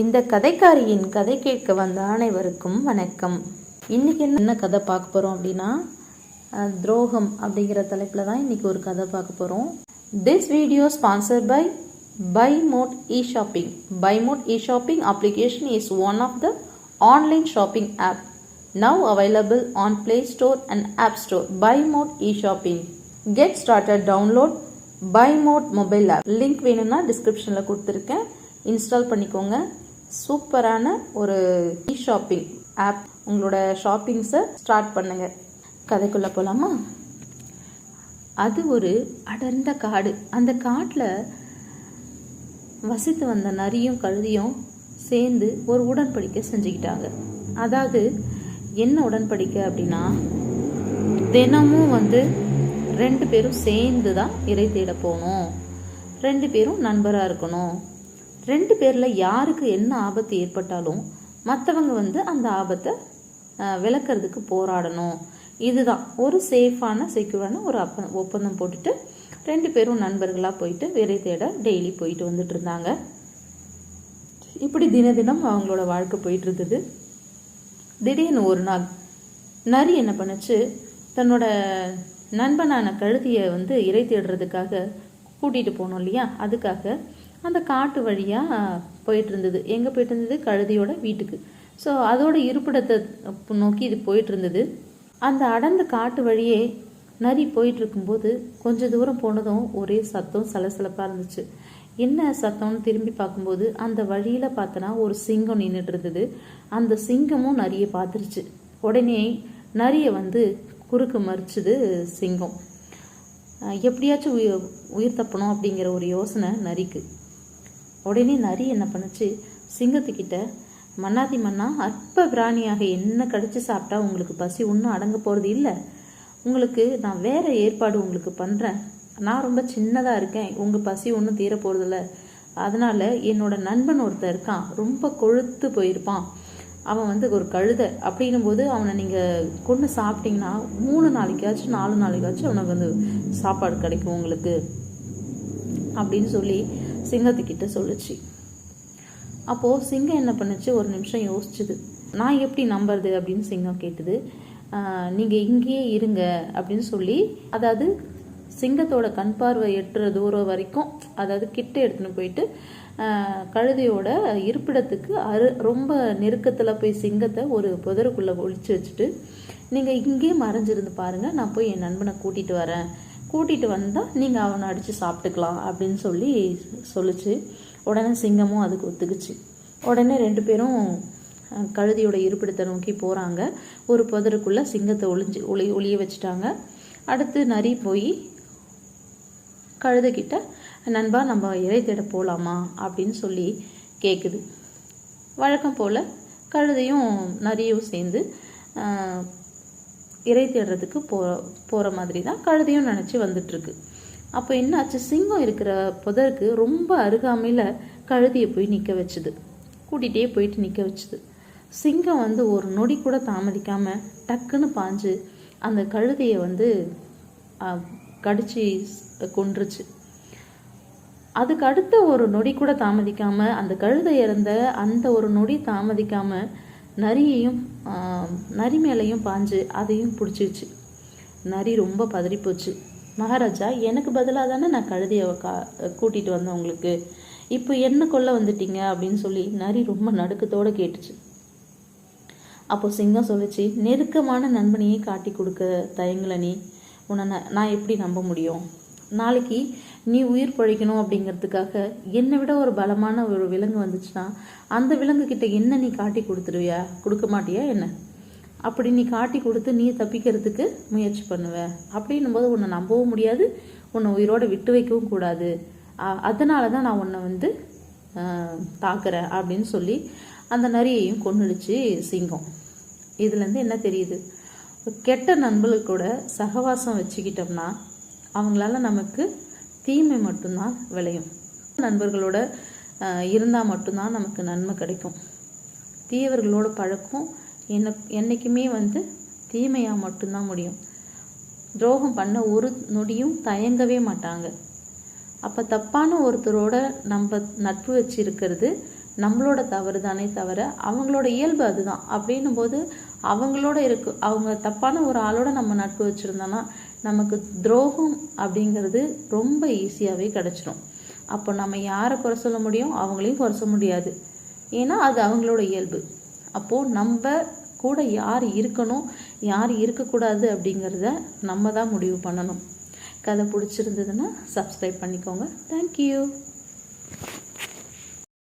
இந்த கதைக்காரியின் கதை கேட்க வந்த அனைவருக்கும் வணக்கம். இன்னைக்கு என்ன கதை பார்க்க போறோம் அப்படின்னா துரோகம் அப்படிங்கிற தலைப்பில் தான் இன்னைக்கு ஒரு கதை பார்க்க போறோம். This video sponsor by buy mod e shopping buy mod e shopping application is one of the online shopping app now available on Play Store and App Store buy mod e shopping get started download buy mod mobile app link வேணும்னா டிஸ்கிரிப்ஷனில் கொடுத்துருக்கேன். Install பண்ணிக்கோங்க. சூப்பரான ஒரு e shopping app உங்களோட ஷாப்பிங்ஸை start பண்ணுங்க. கதைக்குள்ளே போகலாமா அது ஒரு அடர்ந்த காடு. அந்த காட்டில் வசித்து வந்த நரியும் கழுதியும் சேர்ந்து ஒரு உடன்படிக்கை செஞ்சுக்கிட்டாங்க. அதாவது என்ன உடன்படிக்கை அப்படின்னா தினமும் வந்து ரெண்டு பேரும் சேர்ந்து தான் இறை தேட போகணும். ரெண்டு பேரும் நண்பராக இருக்கணும். ரெண்டு பேரில் யாருக்கு என்ன ஆபத்து ஏற்பட்டாலும் மற்றவங்க வந்து அந்த ஆபத்தை விளக்கிறதுக்கு போராடணும். இதுதான். ஒரு சேஃபான செக்யூரான ஒரு அப்ப ஒப்பந்தம் போட்டுட்டு ரெண்டு பேரும் நண்பர்களாக போயிட்டு விரை தேட டெய்லி போயிட்டு வந்துட்டு இருந்தாங்க. இப்படி தின தினம் அவங்களோட வாழ்க்கை போயிட்டு இருந்தது. திடீர்னு ஒரு நாள் நரி என்ன பண்ணுச்சு? தன்னோட நண்பனான கழுதியை வந்து இறை தேடுறதுக்காக கூட்டிகிட்டு போனோம் இல்லையா? அதுக்காக அந்த காட்டு வழியாக போயிட்டு இருந்தது எங்கே போயிட்டு இருந்தது கழுதியோட வீட்டுக்கு. ஸோ அதோட இருப்பிடத்தை நோக்கி இது போயிட்டு இருந்தது அந்த அடர்ந்த காட்டு வழியே நரி போயிட்டு இருக்கும்போது கொஞ்ச தூரம் போனதும் ஒரே சத்தம் சலசலப்பாக இருந்துச்சு. என்ன சத்தம்னு திரும்பி பார்க்கும்போது அந்த வழியில் பார்த்தனா ஒரு சிங்கம் நின்றுட்டு இருந்தது அந்த சிங்கமும் நரியை பார்த்துருச்சு. உடனே நரியை வந்து குறுக்கு மறிச்சுது சிங்கம். எப்படியாச்சும் உயிர் உயிர் தப்பணும் அப்படிங்கிற ஒரு யோசனை நரிக்கு. உடனே நரி என்ன பண்ணுச்சு? சிங்கத்துக்கிட்ட மன்னாதி மன்னா அற்ப பிராணியாக என்ன கடிச்சு சாப்பிட்டா உங்களுக்கு பசி ஒன்றும் அடங்க போகிறது இல்லை. உங்களுக்கு நான் வேற ஏற்பாடு உங்களுக்கு பண்ணுறேன் நான் ரொம்ப சின்னதாக இருக்கேன். உங்கள் பசி ஒன்றும் தீர போகிறதில்ல அதனால என்னோட நண்பன் ஒருத்தன் இருக்கான். ரொம்ப கொழுத்து போயிருப்பான். அவன் வந்து ஒரு கழுதை. அப்படின்னும் போது அவனை நீங்கள் கொண்டு சாப்பிட்டீங்கன்னா மூணு நாளைக்காச்சும் நாலு நாளைக்காச்சும் அவனுக்கு வந்து சாப்பாடு கிடைக்கும் உங்களுக்கு. அப்படின்னு சொல்லி சிங்கத்துக்கிட்ட சொல்லுச்சு. அப்போது சிங்கம் என்ன பண்ணுச்சு? ஒரு நிமிஷம் யோசிச்சுது. நான் எப்படி நம்புறது அப்படின்னு சிங்கம் கேட்டுது. நீங்கள் இங்கேயே இருங்க அப்படின்னு சொல்லி அதாவது சிங்கத்தோட கண் பார்வை எட்டுற தூரம் வரைக்கும் அதாவது கிட்ட எடுத்துன்னு போயிட்டு கழுதையோட இருப்பிடத்துக்கு அரு ரொம்ப நெருக்கத்தில் போய் சிங்கத்தை ஒரு புதருக்குள்ளே ஒழிச்சு வச்சுட்டு நீங்கள் இங்கேயே மறைஞ்சிருந்து பாருங்கள் நான் போய் என் நண்பனை கூட்டிகிட்டு வரேன். கூட்டிகிட்டு வந்தால் நீங்கள் அவனை அடித்து சாப்பிட்டுக்கலாம் அப்படின்னு சொல்லி சொல்லுச்சு. உடனே சிங்கமும் அதுக்கு ஒத்துக்குச்சு. உடனே ரெண்டு பேரும் கழுதியோட கழுதையோட இருப்பிடத்தை நோக்கி போகிறாங்க ஒரு புதருக்குள்ளே சிங்கத்தை ஒளிஞ்சு ஒளி ஒளிய வச்சுட்டாங்க. அடுத்து நரி போய் கழுதைக்கிட்ட நண்பா நம்ம இறை தேட போகலாமா அப்படின்னு சொல்லி கேட்குது வழக்கம் போல் கழுதையும் நரியும் சேர்ந்து இறை தேடுறதுக்கு போ போகிற மாதிரி தான் கழுதையும் நினச்சி வந்துட்டுருக்கு. அப்போ என்னாச்சு? சிங்கம் இருக்கிற புதருக்கு ரொம்ப அருகாமையில் கழுதையை போய் நிற்க வச்சுது. கூட்டிகிட்டே போயிட்டு நிற்க வச்சுது. சிங்கம் வந்து ஒரு நொடி கூட தாமதிக்காமல் டக்குன்னு பாஞ்சு அந்த கழுதையை வந்து கடிச்சு கொன்றுச்சு. அதுக்கு அடுத்த ஒரு நொடி கூட தாமதிக்காம அந்த கழுதை இறந்த அந்த ஒரு நொடி தாமதிக்காம நரியையும் ஆஹ், நரி மேலையும் பாஞ்சு அதையும் பிடிச்சிச்சு நரி ரொம்ப பதறிப்போச்சு. மகாராஜா எனக்கு பதிலாக தானே நான் கழுதியை கா கூட்டிகிட்டு வந்தேன் உங்களுக்கு. இப்போ என்ன கொல்ல வந்துட்டீங்க? அப்படின்னு சொல்லி நரி ரொம்ப நடுக்கத்தோடு கேட்டுச்சு. அப்போ சிங்கம் சொல்லுச்சு நெருக்கமான நண்பனையே காட்டி கொடுக்க தயங்கல நீ. உன்னை நான் நான் எப்படி நம்ப முடியும்? நாளைக்கு நீ உயிர் பழிக்கணும் அப்படிங்கிறதுக்காக என்னை விட ஒரு பலமான ஒரு விலங்கு வந்துச்சுன்னா அந்த விலங்கு கிட்ட என்ன நீ காட்டி கொடுத்துருவியா? கொடுக்க மாட்டியா என்ன? அப்படி நீ காட்டி கொடுத்து நீ தப்பிக்கிறதுக்கு முயற்சி பண்ணுவ. அப்படின்னும் போது உன்னை நம்பவும் முடியாது உன்னை உயிரோடு விட்டு வைக்கவும் கூடாது. அதனால தான் நான் உன்னை வந்து தாக்குறேன் அப்படின்னு சொல்லி அந்த நரியையும் கொன்னுடுச்சு சிங்கம். இதுலேருந்து என்ன தெரியுது? கெட்ட நண்பர்கள் கூட சகவாசம் வச்சுக்கிட்டோம்னா அவங்களால நமக்கு தீமை மட்டும்தான் விளையும். நண்பர்களோட இருந்தால் மட்டும்தான் நமக்கு நன்மை கிடைக்கும். தீயவர்களோட பழக்கம் என்ன என்னைக்குமே வந்து தீமையாக மட்டும்தான் முடியும். துரோகம் பண்ண ஒரு நொடியும் தயங்கவே மாட்டாங்க. அப்போ தப்பான ஒருத்தரோட நம்ம நட்பு வச்சிருக்கிறது நம்மளோட தவறு தானே தவிர அவங்களோட இயல்பு அதுதான். அப்படின்னும் போது அவங்களோட இருக்கு அவங்க தப்பான ஒரு ஆளோட நம்ம நட்பு வச்சுருந்தோன்னா நமக்கு துரோகம் அப்படிங்கிறது ரொம்ப ஈஸியாகவே கிடச்சிரும். அப்போ நம்ம யாரை குறை சொல்ல முடியும்? அவங்களையும் குறை சொல்ல முடியாது. ஏன்னா அது அவங்களோட இயல்பு. அப்போது நம்ம கூட யார் இருக்கணும்? யார் இருக்கக்கூடாது அப்படிங்கிறத நம்ம தான் முடிவு பண்ணணும். கதை பிடிச்சிருந்ததுன்னா சப்ஸ்கிரைப் பண்ணிக்கோங்க. தேங்க்யூ